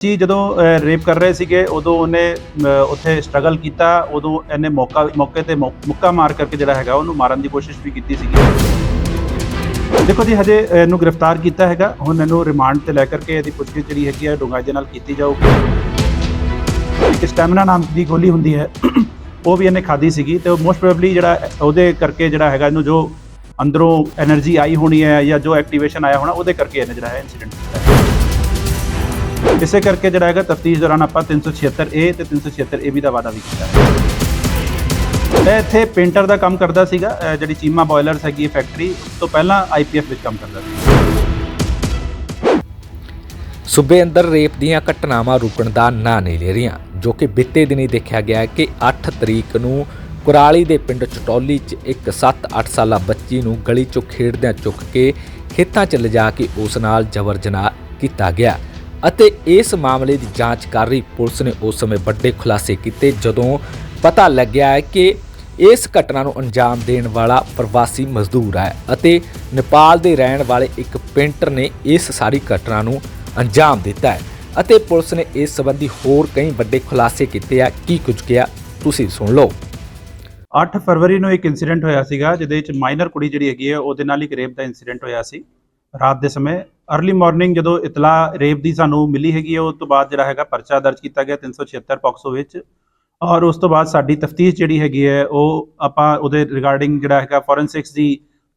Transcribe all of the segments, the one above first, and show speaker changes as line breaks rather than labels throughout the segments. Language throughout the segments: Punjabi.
ਜੀ, ਜਦੋਂ ਰੇਪ ਕਰ ਰਹੇ ਸੀਗੇ, ਉਦੋਂ ਉਹਨੇ ਉੱਥੇ ਸਟਰਗਲ ਕੀਤਾ, ਉਦੋਂ ਇਹਨੇ ਮੌਕਾ, ਮੌਕੇ ਤੇ ਮੁੱਕਾ ਮਾਰ ਕਰਕੇ ਜਿਹੜਾ ਹੈਗਾ, ਉਹਨੂੰ ਮਾਰਨ ਦੀ ਕੋਸ਼ਿਸ਼ ਵੀ ਕੀਤੀ ਸੀਗੀ। ਦੇਖੋ ਜੀ, ਹਜੇ ਇਹਨੂੰ ਗ੍ਰਿਫਤਾਰ ਕੀਤਾ ਹੈਗਾ, ਹੁਣ ਇਹਨੂੰ ਰਿਮਾਂਡ ਤੇ ਲੈ ਕਰਕੇ ਇਹਦੀ ਪੁੱਛਗਿੱਛ ਜਿਹੜੀ ਹੈਗੀ ਹੈ ਡੂੰਘਾਈ ਦੇ ਨਾਲ ਕੀਤੀ ਜਾਊਗੀ। ਇੱਕ ਸਟੈਮਿਨਾ ਨਾਮ ਦੀ ਗੋਲੀ ਹੁੰਦੀ ਹੈ, ਉਹ ਵੀ ਇਹਨੇ ਖਾਦੀ ਸੀਗੀ, ਤੇ ਮੋਸਟ ਪ੍ਰੋਬਬਲੀ ਜਿਹੜਾ ਉਹਦੇ ਕਰਕੇ ਜਿਹੜਾ ਹੈਗਾ, ਇਹਨੂੰ ਜੋ ਅੰਦਰੋਂ એનર્ਜੀ ਆਈ ਹੋਣੀ ਹੈ ਜਾਂ ਜੋ ਐਕਟੀਵੇਸ਼ਨ ਆਇਆ ਹੋਣਾ, ਉਹਦੇ ਕਰਕੇ ਇਹਨੇ ਜਿਹੜਾ ਹੈ ਇਨਸੀਡੈਂਟ ਕੀਤਾ ਇਸੇ ਕਰਕੇ ਜਿਹੜਾ ਹੈਗਾ ਤਫਤੀਸ਼ ਦੌਰਾਨ ਆਪਾਂ 376 ਏ ਤੇ 376 ਏ ਵੀ ਦਾ ਵਾਅਦਾ ਵੀ ਕੀਤਾ। ਹੈ ਇੱਥੇ ਪੇਂਟਰ ਦਾ ਕੰਮ ਕਰਦਾ ਸੀਗਾ ਜਿਹੜੀ ਚੀਮਾ ਬਾਇਲਰਸ ਹੈਗੀ ਫੈਕਟਰੀ, ਉਸ ਤੋਂ ਪਹਿਲਾਂ ਆਈਪੀਐਫ ਵਿੱਚ ਕੰਮ ਕਰਦਾ ਸੀ।
ਸੂਬੇ ਅੰਦਰ ਰੇਪ ਦੀਆਂ ਘਟਨਾਵਾਂ ਰੁਕਣ ਦਾ ਨਾਂ ਨਹੀਂ ਲੈ ਰਹੀਆਂ, ਜੋ ਕਿ ਬੀਤੇ ਦਿਨੀ ਦੇਖਿਆ ਗਿਆ ਕਿ 8 ਤਰੀਕ ਨੂੰ ਕੁਰਾਲੀ ਦੇ ਪਿੰਡ ਚਟੌਲੀ 'ਚ ਇੱਕ 7-8 ਸਾਲਾ ਬੱਚੀ ਨੂੰ ਗਲੀ 'ਚੋਂ ਖੇਡਦਿਆਂ ਚੁੱਕ ਕੇ ਖੇਤਾਂ 'ਚ ਲਿਜਾ ਕੇ ਉਸ ਨਾਲ ਜਬਰ ਜਨਾਹ ਕੀਤਾ ਗਿਆ। ਅਤੇ ਇਸ ਮਾਮਲੇ ਦੀ ਜਾਂਚ ਕਰ ਰਹੀ ਪੁਲਿਸ ਨੇ ਉਸ ਸਮੇਂ ਵੱਡੇ ਖੁਲਾਸੇ ਕੀਤੇ ਜਦੋਂ ਪਤਾ ਲੱਗਿਆ ਹੈ ਕਿ ਇਸ ਘਟਨਾ ਨੂੰ ਅੰਜਾਮ ਦੇਣ ਵਾਲਾ ਪ੍ਰਵਾਸੀ ਮਜ਼ਦੂਰ ਹੈ ਅਤੇ ਨੇਪਾਲ ਦੇ ਰਹਿਣ ਵਾਲੇ ਇੱਕ ਪੇਂਟਰ ਨੇ ਇਸ ਸਾਰੀ ਘਟਨਾ ਨੂੰ ਅੰਜਾਮ ਦਿੱਤਾ ਹੈ ਅਤੇ ਪੁਲਿਸ ਨੇ ਇਸ ਸੰਬੰਧੀ ਹੋਰ ਕਈ ਵੱਡੇ ਖੁਲਾਸੇ ਕੀਤੇ ਆ। ਕੀ ਕੁਝ ਕਿਹਾ, ਤੁਸੀਂ ਸੁਣ ਲਓ।
8 ਫਰਵਰੀ ਨੂੰ ਇੱਕ ਇਨਸੀਡੈਂਟ ਹੋਇਆ ਸੀਗਾ, ਜਿਹਦੇ ਵਿੱਚ ਮਾਈਨਰ ਕੁੜੀ ਜਿਹੜੀ ਹੈਗੀ ਹੈ, ਉਹਦੇ ਨਾਲ ਇੱਕ ਰੇਪ ਦਾ ਇਨਸੀਡੈਂਟ ਹੋਇਆ ਸੀ। ਰਾਤ ਦੇ ਸਮੇਂ अर्ਲੀ ਮਾਰਨਿੰਗ ਜਦੋਂ ਇਤਲਾ ਰੇਪ ਦੀ ਸਾਨੂੰ ਮਿਲੀ ਹੈਗੀ ਹੈ ਉਸ ਤੋਂ ਬਾਅਦ ਜਿਹੜਾ ਹੈਗਾ ਪਰਚਾ ਦਰਜ ਕੀਤਾ ਗਿਆ 376 ਪੌਕਸੋ ਵਿੱਚ ਔਰ ਉਸ ਤੋਂ ਬਾਅਦ ਸਾਡੀ ਤਫਤੀਸ਼ ਜਿਹੜੀ ਹੈਗੀ ਹੈ, ਉਹ ਆਪਾਂ ਉਹਦੇ ਰਿਗਾਰਡਿੰਗ ਜਿਹੜਾ ਹੈਗਾ ਫੋਰੈਂਸਿਕਸ ਦੀ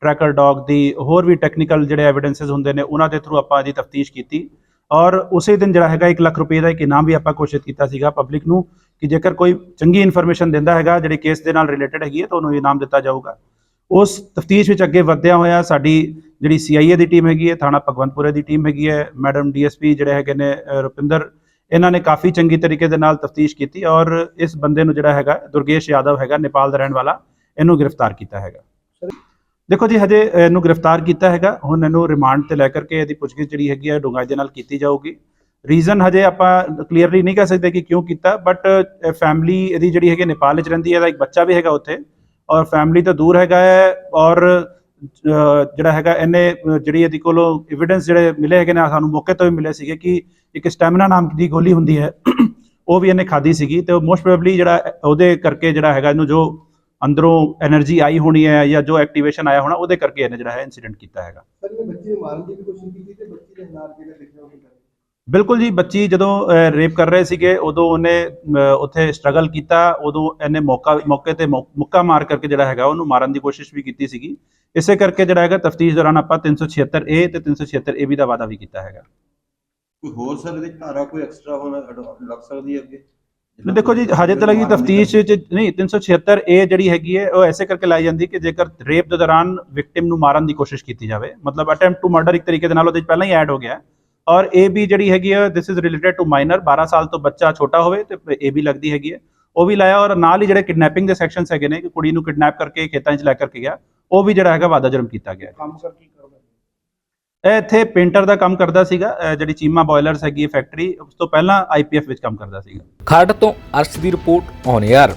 ਟਰੈਕਰ ਡੌਗ ਦੀ, ਹੋਰ ਵੀ ਟੈਕਨੀਕਲ ਜਿਹੜੇ ਐਵੀਡੈਂਸਸ ਹੁੰਦੇ ਨੇ, ਉਹਨਾਂ ਦੇ ਥਰੂ ਆਪਾਂ ਇਹਦੀ ਤਫਤੀਸ਼ ਕੀਤੀ ਔਰ ਉਸੇ ਦਿਨ ਜਿਹੜਾ ਹੈਗਾ 1 ਲੱਖ ਰੁਪਏ ਦਾ ਇੱਕ ਇਨਾਮ ਵੀ ਆਪਾਂ ਘੋਸ਼ਿਤ ਕੀਤਾ ਸੀਗਾ ਪਬਲਿਕ ਨੂੰ ਕਿ ਜੇਕਰ ਕੋਈ ਚੰਗੀ ਇਨਫੋਰਮੇਸ਼ਨ ਦਿੰਦਾ ਹੈਗਾ, ਜਿਹੜੀ ਕੇਸ ਦੇ ਨਾਲ ਰਿਲੇਟਡ ਹੈਗੀ ਹੈ, ਤਾਂ ਉਹਨੂੰ ਇਨਾਮ ਦਿੱਤਾ ਜਾਊਗਾ। ਉਸ ਤਫਤੀਸ਼ ਵਿੱਚ ਅੱਗੇ ਵਧਦਿਆਂ ਹੋਇਆ ਸਾਡੀ ਜਿਹੜੀ ਸੀਆਈਏ ਦੀ ਟੀਮ ਹੈਗੀ ਹੈ, ਥਾਣਾ ਭਗਵੰਤਪੁਰੇ ਦੀ ਟੀਮ ਹੈਗੀ ਹੈ, ਮੈਡਮ ਡੀਐਸਪੀ ਜਿਹੜੇ ਹੈਗੇ ਨੇ ਰੁਪਿੰਦਰ, ਇਹਨਾਂ ਨੇ ਕਾਫੀ ਚੰਗੀ ਤਰੀਕੇ ਦੇ ਨਾਲ ਤਫਤੀਸ਼ ਕੀਤੀ ਔਰ ਇਸ ਬੰਦੇ ਨੂੰ ਜਿਹੜਾ ਹੈਗਾ, ਦੁਰਗੇਸ਼ ਯਾਦਵ ਹੈਗਾ, ਨੇਪਾਲ ਦਾ ਰਹਿਣ ਵਾਲਾ, ਇਹਨੂੰ ਗ੍ਰਿਫਤਾਰ ਕੀਤਾ ਹੈਗਾ। ਦੇਖੋ ਜੀ, ਹਜੇ ਇਹਨੂੰ ਗ੍ਰਿਫਤਾਰ ਕੀਤਾ ਹੈਗਾ, ਹੁਣ ਇਹਨੂੰ ਰਿਮਾਂਡ ਤੇ ਲੈ ਕਰਕੇ ਇਹਦੀ ਪੁੱਛਗਿੱਛ ਜਿਹੜੀ ਹੈਗੀ ਹੈ, ਡੂੰਘਾਈ ਦੇ ਨਾਲ ਕੀਤੀ ਜਾਊਗੀ। ਰੀਜ਼ਨ ਹਜੇ ਆਪਾਂ ਕਲੀਅਰਲੀ ਨਹੀਂ ਕਹਿ ਸਕਦੇ ਕਿ ਕਿਉਂ ਕੀਤਾ ਬਟ ਫੈਮਿਲੀ ਇਹਦੀ ਜਿਹੜੀ ਹੈਗੀ ਨੇਪਾਲ ਵਿੱਚ ਰਹਿੰਦੀ ਹੈ, ਇਹਦਾ ਇੱਕ ਬੱਚਾ ਵੀ ਹੈਗਾ ਉੱਥੇ, ਔਰ ਫੈਮਿਲੀ ਤੋਂ ਦੂਰ ਹੈਗਾ ਹੈ, ਔਰ ਜਿਹੜਾ ਹੈਗਾ ਇਹਨੇ ਜਿਹੜੀ ਇਹਦੀ ਕੋਲੋਂ ਐਵੀਡੈਂਸ ਜਿਹੜੇ ਮਿਲੇ ਹੈਗੇ ਨੇ ਸਾਨੂੰ ਮੌਕੇ ਤੋਂ ਵੀ ਮਿਲੇ ਸੀਗੇ ਕਿ ਇੱਕ ਸਟੈਮਿਨਾ ਨਾਮ ਦੀ ਗੋਲੀ ਹੁੰਦੀ ਹੈ। ਉਹ ਵੀ ਇਹਨੇ ਖਾਦੀ ਸੀਗੀ ਤੇ ਮੋਸਟ ਪ੍ਰੋਬਬਲੀ ਜਿਹੜਾ, ਉਹਦੇ ਕਰਕੇ ਜਿਹੜਾ ਹੈਗਾ ਇਹਨੂੰ ਜੋ ਅੰਦਰੋਂ એનર્ਜੀ ਆਈ ਹੋਣੀ ਹੈ ਜਾਂ ਜੋ ਐਕਟੀਵੇਸ਼ਨ ਆਇਆ ਹੋਣਾ, ਉਹਦੇ ਕਰਕੇ ਇਹਨੇ ਜਿਹੜਾ ਹੈ ਇਨਸੀਡੈਂਟ ਕੀਤਾ ਹੈਗਾ।
ਸਰ, ਇਹ ਬੱਚੇ ਮਾਰਨ ਦੀ ਕੋਸ਼ਿਸ਼ ਕੀਤੀ ਤੇ ਬੱਚੇ ਦੇ ਨਾਲ ਜਿਹੜਾ ਦੇਖਿਆ ਉਹ
ਬਿਲਕੁਲ ਜੀ ਬੱਚੀ ਜਦੋਂ ਰੇਪ ਕਰ ਰਹੇ ਸੀਗੇ ਉਦੋਂ ਉਹਨੇ ਉੱਥੇ ਸਟਰਗਲ ਕੀਤਾ ਉਦੋਂ ਇਹਨੇ ਮੌਕਾ ਮੌਕੇ ਤੇ ਮੌ- ਮੁੱਕਾ ਮਾਰ ਕਰਕੇ ਜਿਹੜਾ ਹੈਗਾ ਉਹਨੂੰ ਮਾਰਨ ਦੀ ਕੋਸ਼ਿਸ਼ ਵੀ ਕੀਤੀ ਸੀਗੀ। ਇਸੇ ਕਰਕੇ ਜਿਹੜਾ ਹੈਗਾ ਤਫਤੀਸ਼ ਦੌਰਾਨ ਆਪਾਂ 376 ਏ ਤੇ 376 ਏ ਵੀ ਦਾ ਵਾਅਦਾ ਵੀ ਕੀਤਾ ਹੈਗਾ।
ਕੋਈ ਹੋਰ ਸਰ ਇਹਦੇ ਧਾਰਾ ਕੋਈ ਐਕਸਟਰਾ ਹੋਣਾ ਲੱਗ ਸਕਦੀ ਹੈ ਅੱਗੇ?
ਨਹੀਂ ਦੇਖੋ ਜੀ ਹਜੇ ਤੱਕ ਦੀ ਤਫਤੀਸ਼ ਵਿੱਚ ਨਹੀਂ 376 ਏ ਜਿਹੜੀ ਹੈਗੀ ਹੈ ਉਹ ਐਸੇ ਕਰਕੇ ਲਾਈ ਜਾਂਦੀ ਕਿ ਜੇਕਰ ਰੇਪ ਦੇ ਦੌਰਾਨ ਵਿਕਟਿਮ ਨੂੰ ਮਾਰਨ ਦੀ ਕੋਸ਼ਿਸ਼ ਕੀਤੀ ਜਾਵੇ ਮਤਲਬ ਅਟੈਂਪਟ ਟੂ ਮਰਡਰ ਇੱਕ ਤਰੀਕੇ ਦੇ ਨਾਲ ਉਹਦੇ 'ਚ ਪਹਿਲਾਂ ਹੀ ਐਡ ਹੋ ਗਿਆ। ਹੈ। ਔਰ ਏ ਵੀ ਜਿਹੜੀ ਹੈਗੀ ਹੈ this is related to minor 12 ਸਾਲ ਤੋਂ ਬੱਚਾ ਛੋਟਾ ਹੋਵੇ ਤੇ ਏ ਵੀ ਲੱਗਦੀ ਹੈਗੀ ਹੈ ਉਹ ਵੀ ਲਾਇਆ ਔਰ ਨਾਲ ਹੀ ਜਿਹੜੇ ਕਿਡਨੈਪਿੰਗ ਦੇ ਸੈਕਸ਼ਨਸ ਹੈਗੇ ਨੇ ਕਿ ਕੁੜੀ ਨੂੰ ਕਿਡਨੈਪ ਕਰਕੇ ਖੇਤਾਂ 'ਚ ਲੈ ਕਰਕੇ ਗਿਆ ਉਹ ਵੀ ਜਿਹੜਾ ਹੈਗਾ ਵਾਦਾ ਜੁਰਮ ਕੀਤਾ ਗਿਆ।
ਕੰਮ ਕਰ ਕੀ ਕਰਦਾ?
ਇਹ ਇੱਥੇ ਪੇਂਟਰ ਦਾ ਕੰਮ ਕਰਦਾ ਸੀਗਾ ਜਿਹੜੀ ਚੀਮਾ ਬਾਇਲਰਸ ਹੈਗੀ ਫੈਕਟਰੀ ਉਸ ਤੋਂ ਪਹਿਲਾਂ ਆਈਪੀਐਫ ਵਿੱਚ ਕੰਮ ਕਰਦਾ ਸੀਗਾ।
ਖਰੜ ਤੋਂ ਅਰਸ਼ ਦੀ ਰਿਪੋਰਟ ਔਨ 에ਅਰ